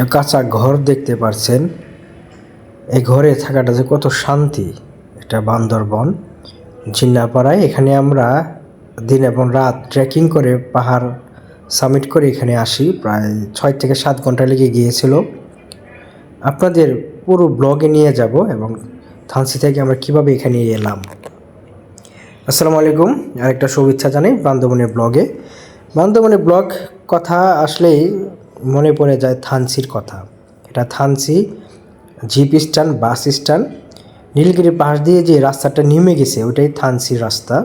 একটা কাঁচা ঘর দেখতে পারছেন। এই ঘরে থাকাটা যে কত শান্তি, এটা বান্দরবন জিন্নাপাড়ায় এখানে আমরা দিন এবং রাত ট্রেকিং করে পাহাড় সামিট করে এখানে আসি। প্রায় ছয় থেকে সাত ঘণ্টা লেগে গিয়েছিল। আপনাদের পুরো ব্লগে নিয়ে যাব এবং থানসি থেকে আমরা কীভাবে এখানে এলাম। আসসালামু আলাইকুম। আরেকটা শুভেচ্ছা জানাই বান্দরবনের ব্লগে বান্দরবনের ব্লগ কথা আসলেই মনে পড়ে যায় থানসির কথা। এটা Thanchi jeep stand, bus stand, Nilgiri পাশ দিয়ে যে রাস্তাটা নেমে গেছে, ওইটাই থানসির রাস্তা।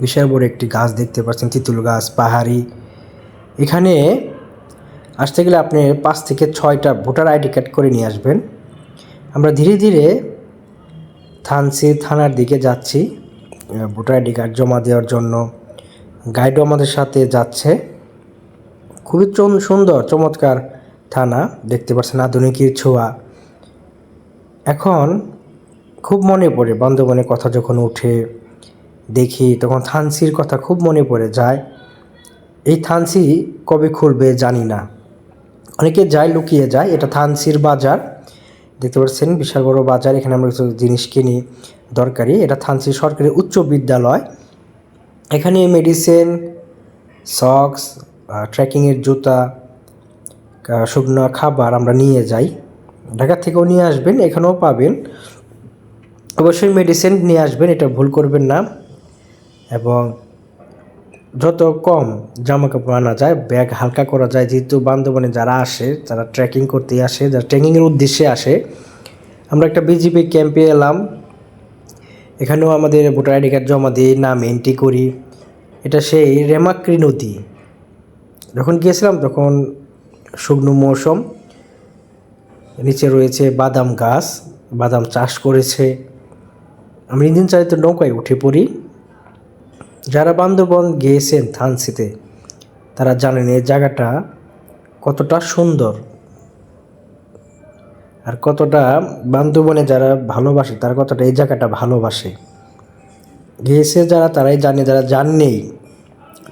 বিশাল বড় একটি গাছ দেখতে পাচ্ছেন, তিতুল গাছ, পাহাড়ি। এখানে আসতে গেলে আপনি পাঁচ থেকে ছয়টা ভোটার আইডি কার্ড করে নিয়ে আসবেন। আমরা ধীরে ধীরে থানসি থানার দিকে যাচ্ছি ভোটার আইডি কার্ড জমা দেওয়ার জন্য। গাইডও আমাদের সাথে যাচ্ছে। খুবই সুন্দর, চমৎকার থানা, দেখতে পাচ্ছেন আধুনিকের ছোঁয়া। এখন খুব মনে পড়ে বান্ধবনের কথা যখন উঠে দেখি, তখন থানসির কথা খুব মনে পড়ে যায়। এই থানসি কবে খুলবে জানি না। অনেকে যায়, লুকিয়ে যায়। এটা থানসির বাজার। দেখতে পাচ্ছেন, বিশাল বড় বাজার। এখানে আমরা কিছু জিনিস কিনি দরকারি। এটা থানসি সরকারি উচ্চ বিদ্যালয়। এখানে মেডিসিন সক্স ট্রেকিংয়ের জুতা শুকনো খাবার আমরা নিয়ে যাই। ঢাকা থেকেও নিয়ে আসবেন, এখানেও পাবেন। অবশ্যই মেডিসিন নিয়ে আসবেন, এটা ভুল করবেন না। এবং যত কম জামা কাপড় আনা যায়, ব্যাগ হালকা করা যায়, যেহেতু বান্ধবনে যারা আসে যারা ট্রেকিং করতে আসে, যারা ট্রেকিংয়ের উদ্দেশ্যে আসে। আমরা একটা বিজিপি ক্যাম্পে এলাম। এখানেও আমাদের ভোটার আইডি কার্ড জমা দিই নাম এন্ট্রি করি। এটা সেই রেমাক্রি নদী। যখন গিয়েছিলাম তখন শুকনো মৌসুম, নিচে রয়েছে বাদাম গাছ, বাদাম চাষ করেছে। আমি ইঞ্জিন চালিত নৌকায় উঠে পড়ি। যারা বান্দরবন গিয়েছেন থানসিতে, তারা জানেন এই জায়গাটা কতটা সুন্দর আর কতটা বান্দরবনে যারা ভালোবাসে, তারা কতটা এই জায়গাটা ভালোবাসে। গিয়েছে যারা, তারাই জানে, যারা জাননেই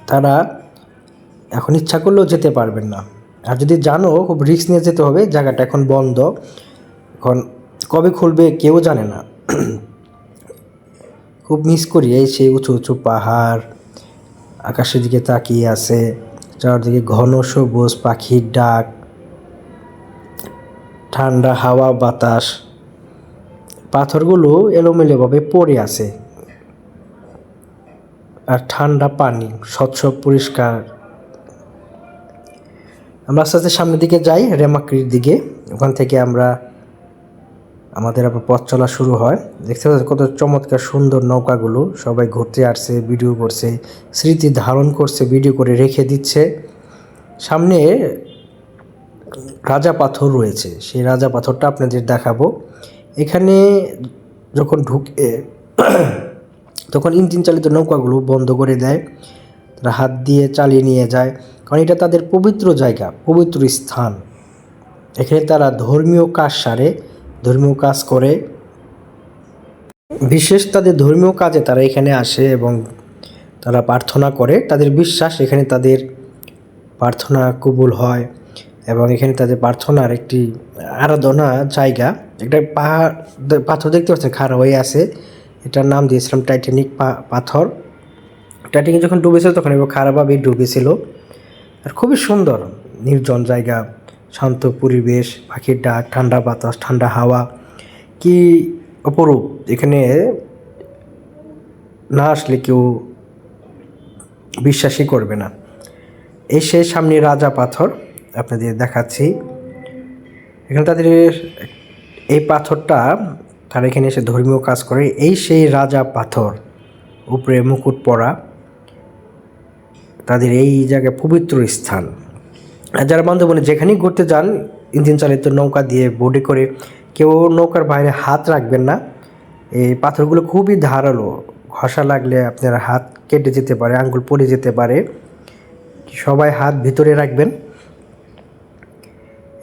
তারা এখন ইচ্ছা করলেও যেতে পারবেন না। আর যদি জানো, খুব রিস্ক নিয়ে যেতে হবে, জায়গাটা এখন বন্ধ। এখন কবে খুলবে কেউ জানে না। খুব মিস করি এই সেই উঁচু উঁচু পাহাড়, আকাশের দিকে তাকিয়ে আছে, চারদিকে ঘন সবুজ পাখির ডাক, ঠান্ডা হাওয়া, বাতাস। পাথরগুলো এলোমেলোভাবে পড়ে আছে। আর ঠান্ডা পানি, স্বচ্ছ, পরিষ্কার। আমরা আস্তে আস্তে সামনের দিকে যাই, রেমাক্রির দিকে। ওখান থেকে আমরা, আমাদের আবার পথ চলা শুরু হয়। দেখতে পাচ্ছেন কত চমৎকার সুন্দর নৌকাগুলো সবাই ঘুরতে আসছে, ভিডিও করছে, স্মৃতি ধারণ করছে, ভিডিও করে রেখে দিচ্ছে। সামনে রাজা পাথর রয়েছে, সেই রাজা পাথরটা আপনাদের দেখাবো। এখানে যখন ঢুকে তখন ইঞ্জিন চালিত নৌকাগুলো বন্ধ করে দেয়। তারা হাত দিয়ে চালিয়ে নিয়ে যায়। কারণ এটা তাদের পবিত্র জায়গা, পবিত্র স্থান। এখানে তারা ধর্মীয় কাজ সারে, ধর্মীয় কাজ করে। বিশেষ তাদের ধর্মীয় কাজে তারা এখানে আসে এবং তারা প্রার্থনা করে। তাদের বিশ্বাস এখানে তাদের প্রার্থনা কবুল হয় এবং এখানে তাদের প্রার্থনার একটি আরাধনা জায়গা। একটা পাহাড়, পাথর দেখতে পাচ্ছেন খাড়া হয়ে আছে। এটার নাম দিয়েছিলাম টাইটানিক পাথর। টাইটানিক যখন ডুবেছিল তখন এবার খারাপভাবেই ডুবেছিল। আর খুবই সুন্দর। নির্জন জায়গা, শান্ত পরিবেশ, পাখির ডাক, ঠান্ডা বাতাস, ঠান্ডা হাওয়া। কি অপরূপ! এখানে না আসলে কেউ বিশ্বাসই করবে না। এই সেই সামনে রাজা পাথর, আপনাদের দেখাচ্ছি। এখানে তাদের এই পাথরটা, তারা এখানে এসে ধর্মীয় কাজ করে। এই সেই রাজা পাথর, উপরে মুকুট পরা। তাদের এই জায়গায় পবিত্র স্থান। যারা বান্ধবনে যেখানেই ঘুরতে যান, ইঞ্জিন চালিত নৌকা দিয়ে বোটে করে, কেউ নৌকার বাইরে হাত রাখবেন না। এই পাথরগুলো খুবই ধারালো। ঘষা লাগলে আপনার হাত কেটে যেতে পারে, আঙ্গুল পড়ে যেতে পারে। সবাই হাত ভিতরে রাখবেন।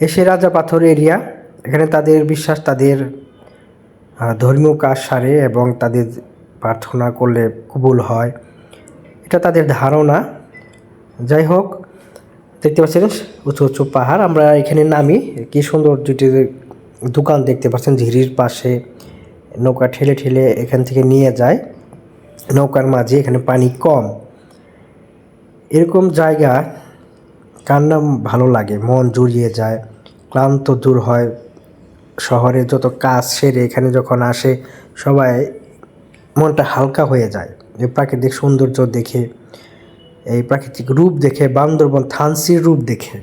এসে রাজা পাথর এরিয়া, এখানে তাদের বিশ্বাস, তাদের ধর্মীয় কাজ সারে এবং তাদের প্রার্থনা করলে কবুল হয়। এটা তাদের ধারণা। যাই হোক, দেখতে পাচ্ছেন, উঁচু উঁচু পাহাড়। আমরা এখানে নামি, কি সুন্দর দুটি দোকান দেখতে পাচ্ছেন, ঝিরির পাশে নৌকা ঠেলে ঠেলে এখান থেকে নিয়ে যায়। নৌকার মাঝে এখানে পানি কম। এরকম জায়গা, কার নাম ভালো লাগে? মন জুড়িয়ে যায়, ক্লান্ত দূর হয়। শহরে যত কাজ সেরে এখানে যখন আসে, সবাই মনটা হালকা হয়ে যায়। এই প্রাকৃতিক সৌন্দর্য দেখে এই প্রাকৃতিক রূপ দেখে, বান্দরবন থানসির রূপ দেখে।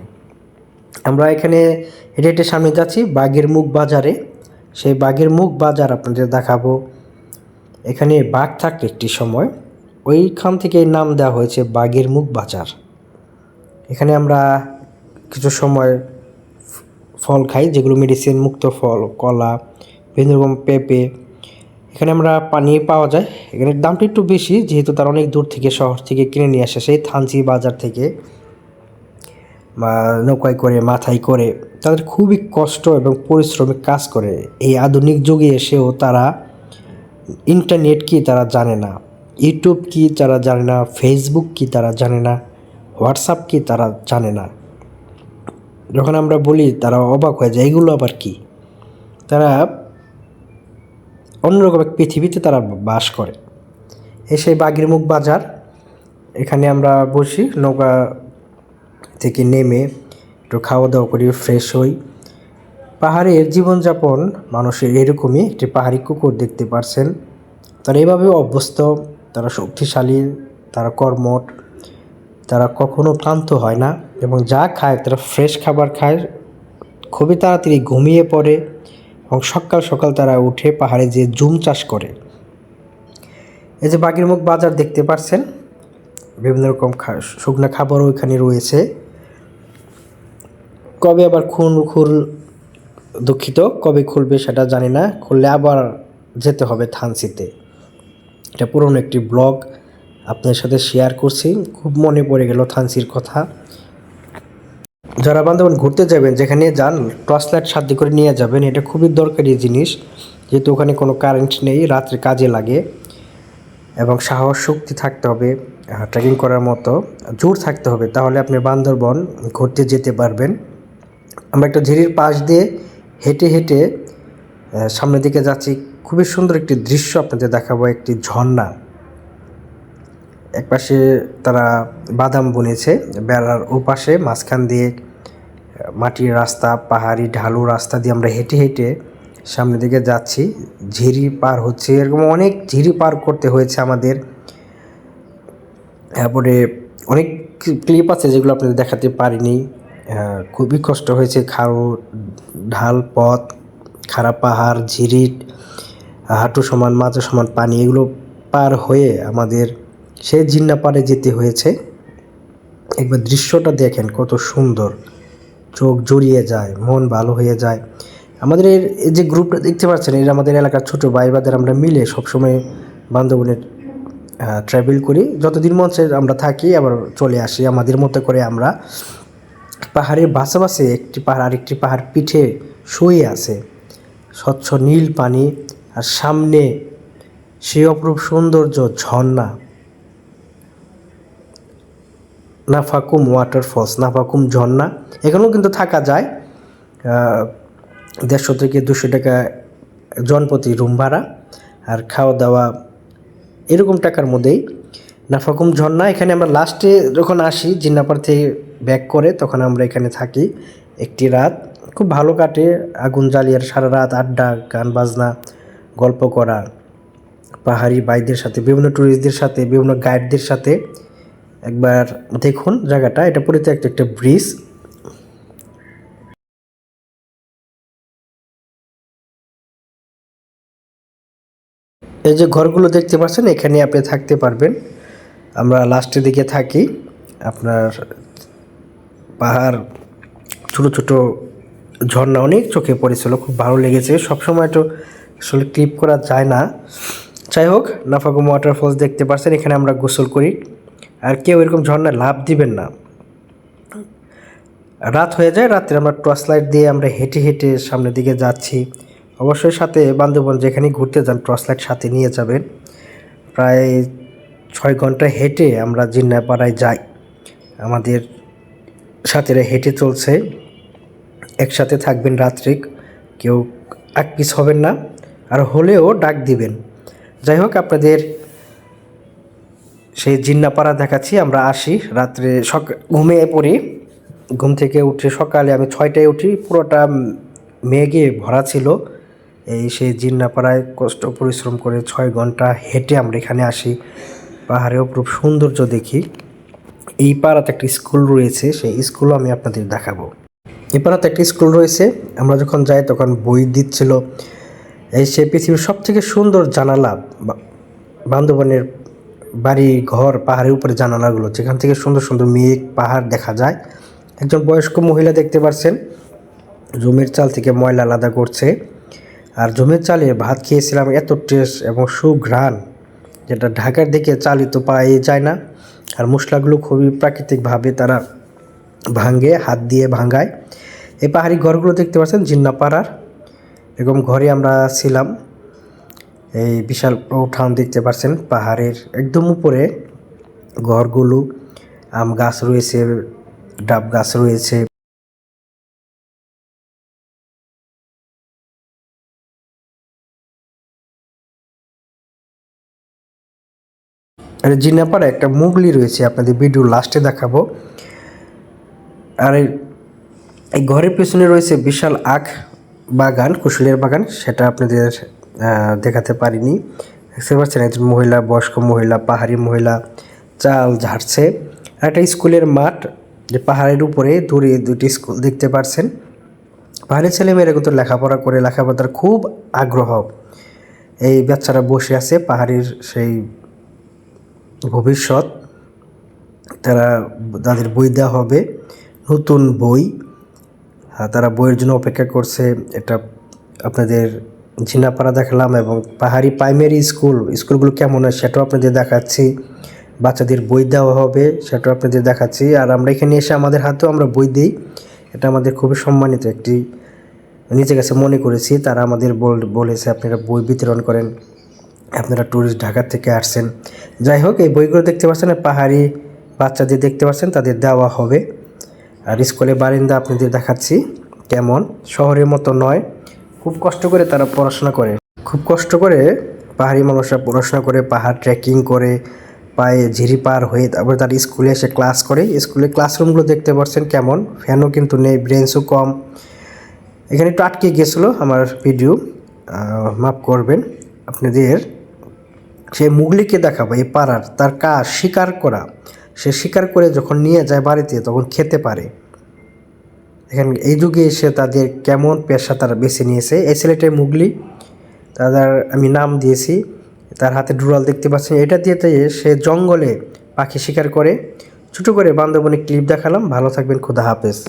আমরা এখানে হেঁটে সামনে যাচ্ছি বাঘের মুখ বাজারে। সেই বাঘের মুখ বাজার আপনাদের দেখাবো। এখানে বাঘ থাকতো একটি সময়, ওইখান থেকে নাম দেওয়া হয়েছে বাঘের মুখ বাজার। এখানে আমরা কিছু সময় ফল খাই, যেগুলো মেডিসিন মুক্ত ফল, কলা বিভিন্ন রকম পেঁপে এখানে আমরা পানি পাওয়া যায়। এখানে দামটা একটু বেশি, যেহেতু তারা অনেক দূর থেকে, শহর থেকে কিনে নিয়ে আসে সেই থানচি বাজার থেকে। বা নৌকায় করে, মাথায় করে। তাদের খুবই কষ্ট এবং পরিশ্রমিক কাজ করে। এই আধুনিক যুগে এসেও তারা ইন্টারনেট কি তারা জানে না। ইউটিউব কি তারা জানে না। ফেসবুক কি তারা জানে না। হোয়াটসঅ্যাপ কি তারা জানে না। যখন আমরা বলি, তারা অবাক হয়ে যায়, এগুলো আবার কি? তারা অন্যরকম এক পৃথিবীতে তারা বাস করে। এ এসে বাগিরমুখ বাজার, এখানে আমরা বসি, নৌকা থেকে নেমে একটু খাওয়া দাওয়া করি ফ্রেশ হই। পাহাড়ের জীবনযাপন মানুষের এরকমই, একটি পাহাড়ি কুকুর দেখতে পারছেন। তারা এভাবেও অভ্যস্ত, তারা শক্তিশালী, তারা কর্মট তারা কখনো ক্লান্ত হয় না এবং যা খায়, তারা ফ্রেশ খাবার খায়। খুবই তাড়াতাড়ি ঘুমিয়ে পড়ে। এবং সকাল সকাল তারা উঠে পাহাড়ে যে জুম চাষ করে। এই যে বাগেরমুখ বাজার দেখতে পাচ্ছেন বিভিন্ন রকম শুকনো খাবারও এখানে রয়েছে। কবে আবার খুন খুল দুঃখিত, কবে খুলবে সেটা জানি না, খুললে আবার যেতে হবে থানসিতে এটা পুরনো একটি ব্লগ আপনার সাথে শেয়ার করছি, খুব মনে পড়ে গেল থানসির কথা। যারা বান্ধবন ঘুরতে যাবেন, যেখানে যান টর্চ লাইট সাথে করে নিয়ে যাবেন, এটা খুবই দরকারি জিনিস। যেহেতু ওখানে কোনো কারেন্ট নেই, রাত্রে কাজে লাগে এবং সাহস, শক্তি থাকতে হবে ট্রেকিং করার মতো, জোর থাকতে হবে। তাহলে আপনি বান্দরবন ঘুরতে যেতে পারবেন। আমরা একটা ঝিরির পাশ দিয়ে হেঁটে হেঁটে সামনের দিকে যাচ্ছি। খুবই সুন্দর একটি দৃশ্য আপনাদের দেখাবো, একটি ঝর্ণা। একপাশে তারা বাদাম বুনেছে, বেড়ার ওপাশে মাঝখান দিয়ে মাটির রাস্তা, পাহাড়ি ঢালু রাস্তা দিয়ে আমরা হেঁটে হেঁটে সামনের দিকে যাচ্ছি। ঝিরি পার হচ্ছে, এরকম অনেক ঝিরি পার করতে হয়েছে আমাদের। তারপরে অনেক ক্লিপ আছে যেগুলো আপনাদের দেখাতে পারিনি। খুবই কষ্ট হয়েছে খাড়ো ঢাল, পথ খারাপ পাহাড় ঝিরিট হাঁটু সমান মাথা সমান পানি, এগুলো পার হয়ে আমাদের সেই জিন্না পাড়ে যেতে হয়েছে। একবার দৃশ্যটা দেখেন কত সুন্দর। চোখ জড়িয়ে যায়, মন ভালো হয়ে যায়। আমাদের এর যে গ্রুপটা দেখতে পাচ্ছেন, এরা আমাদের এলাকার ছোটো ভাই বাদের আমরা মিলে সবসময় বান্ধবনের ট্রাভেল করি। যতদিন চায় আমরা থাকি, আবার চলে আসি। আমাদের মতো করে আমরা পাহাড়ের বাসাবাসে একটি পাহাড়, আরেকটি পাহাড় পিঠে শুয়ে আছে। স্বচ্ছ নীল পানি আর সামনে সেই অপরূপ সৌন্দর্য, ঝর্ণা। নাফাকুম ওয়াটারফলস নাফাকুম ঝর্ণা এখানেও কিন্তু থাকা যায় দেড়শো থেকে দুশো টাকা জনপ্রতি রুম ভাড়া আর খাওয়া দাওয়া এরকম টাকার মধ্যেই নাফাকুম ঝর্ণা। এখানে আমরা লাস্টে যখন আসি, জিন্নাপার থেকে ব্যাক করে, তখন আমরা এখানে থাকি একটি রাত। খুব ভালো কাটে, আগুন জ্বালিয়ে সারা রাত আড্ডা, গান বাজনা, গল্প করা, পাহাড়ি বাইদের সাথে, বিভিন্ন ট্যুরিস্টদের সাথে, বিভিন্ন গাইডদের সাথে। একবার দেখুন জায়গাটা, এটা পরিত্যক্ত একটা ব্রিজ। এই যে ঘরগুলো দেখতে পাচ্ছেন, এখানে আপনি থাকতে পারবেন। আমরা লাস্টের দিকে থাকি। আপনার পাহাড়, ছোট ছোট ঝর্ণা অনেক চোখে পড়েছিল, খুব ভালো লেগেছে। সবসময় তো আসলে ক্লিপ করা যায় না। যাই হোক নাফাকুম ওয়াটারফলস দেখতে পাচ্ছেন, এখানে আমরা গোসল করি। আর কেউ এরকম ঝর্ণায় লাভ দিবেন না। রাত হয়ে যায়, রাত্রে আমরা টর্চ লাইট দিয়ে আমরা হেঁটে হেঁটে সামনের দিকে যাচ্ছি। অবশ্যই সাথে বান্ধবন যেখানে ঘুরতে যান, টর্চ লাইট সাথে নিয়ে যাবেন। প্রায় ছয় ঘণ্টা হেঁটে আমরা জিন্নাপাড়ায় যাই। আমাদের সাথীরা হেঁটে চলছে। একসাথে থাকবেন রাত্রে কেউ এক পিস হবেন না। আর হলেও ডাক দিবেন। যাই হোক, আপনাদের সেই জিন্নাপাড়া দেখাচ্ছি, আমরা আসি রাত্রে সক, ঘুমিয়ে পড়ি। ঘুম থেকে উঠে সকালে আমি ছয়টায় উঠি, পুরোটা মেঘে ভরা ছিল। এই সেই জিন্নাপাড়ায় কষ্ট, পরিশ্রম করে ছয় ঘণ্টা হেঁটে আমরা এখানে আসি। পাহাড়েও খুব সৌন্দর্য দেখি। এই পাড়াতে একটা স্কুল রয়েছে, সেই স্কুলও আমি আপনাদের দেখাবো। এই পাড়াতে একটা স্কুল রয়েছে, আমরা যখন যাই তখন বই দিচ্ছিল। এই সে পৃথিবীর সব থেকে সুন্দর জানালা বা- বান্দরবানের বাড়ি, ঘর, পাহাড়ের উপরে জানালাগুলো, যেখান থেকে সুন্দর সুন্দর মেঘ, পাহাড় দেখা যায়। একজন বয়স্ক মহিলা দেখতে পাচ্ছেন জমির চাল থেকে ময়লা আলাদা করছে। আর জমির চালে ভাত খেয়েছিলাম, এত টেস্ট এবং সুঘ্রাণ, যেটা ঢাকার দিকে চালিত পাওয়া যায় না। আর মশলাগুলো খুবই প্রাকৃতিকভাবে তারা ভাঙ্গে হাত দিয়ে ভাঙ্গায় এই পাহাড়ি ঘরগুলো দেখতে পাচ্ছেন, জিন্নাপাড়ার। এরকম ঘরে আমরা ছিলাম। এই বিশাল উঠান দেখতে পাচ্ছেন পাহাড়ের একদম উপরে ঘরগুলো, আম গাছ রয়েছে, ডাব গাছ রয়েছে। আর একটা মুগলি রয়েছে, আপনাদের ভিডিও লাস্টে দেখাবো। আর এই- ঘরের পেছনে রয়েছে বিশাল আখ বাগান, কুশলের বাগান, সেটা আপনাদের দেখাতে পারিনি। দেখতে পাচ্ছেন, একজন মহিলা, বয়স্ক মহিলা, পাহাড়ি মহিলা, চাল ঝাড়ছে। একটা স্কুলের মাঠ, যে পাহাড়ের উপরে দূরে দুটি স্কুল দেখতে পাচ্ছেন পাহাড়ি ছেলেমেয়েরা কিন্তু লেখাপড়া করে, লেখাপড়ার খুব আগ্রহ। এই বাচ্চারা বসে আছে, পাহাড়ির সেই ভবিষ্যৎ। তারা তাদের বই দেওয়া হবে, নতুন বই। তারা বইয়ের জন্য অপেক্ষা করছে। এটা আপনাদের ঝিনাপাড়া দেখালাম এবং পাহাড়ি প্রাইমারি স্কুল স্কুলগুলো কেমন হয় সেটাও আপনাদের দেখাচ্ছি। বাচ্চাদের বই দেওয়া হবে সেটাও আপনাদের দেখাচ্ছি। আর আমরা এখানে এসে আমাদের হাতেও আমরা বই দিই। এটা আমাদের খুবই সম্মানিত একটি, নিজের কাছে মনে করেছি, তারা আমাদের বল- বলেছে আপনারা বই বিতরণ করেন, আপনারা ট্যুরিস্ট ঢাকা থেকে আসছেন। যাই হোক, এই বইগুলো দেখতে পাচ্ছেন, পাহাড়ি বাচ্চাদের দেখতে পাচ্ছেন, তাদের দেওয়া হবে। আর স্কুলে বারিন্দা আপনাদের দেখাচ্ছি, কেমন? শহরের মতো নয়। খুব কষ্ট করে তারা পড়াশোনা করে। খুব কষ্ট করে পাহাড়ি মানুষরা পড়াশোনা করে, পাহাড় ট্রেকিং করে, পায়ে ঝিরি পার হয়ে তারপরে তারা স্কুলে এসে ক্লাস করে। স্কুলে ক্লাসরুমগুলো দেখতে পাচ্ছেন কেমন ফ্যানও কিন্তু নেই ব্রেঞ্চও কম। এখানে একটু আটকে গেছিল আমার ভিডিও মাফ করবেন। আপনাদের সে মুগলিকে দেখাবো, এই পাড়ার, তার কাজ শিকার করা। সে শিকার করে যখন নিয়ে যায় বাড়িতে, তখন খেতে পারে। এখানে এই যুগে এসে তাদের কেমন পেশা তারা বেছে নিয়েছে। এই ছেলেটাই মুগলি, তাদের আমি নাম দিয়েছি, তার হাতে ডুরাল দেখতে পাচ্ছেন। এটা দিয়ে সে জঙ্গলে পাখি শিকার করে, ছোটো করে বান্ধবনে ক্লিপ দেখালাম। ভালো থাকবেন, খুদা হাফেজ।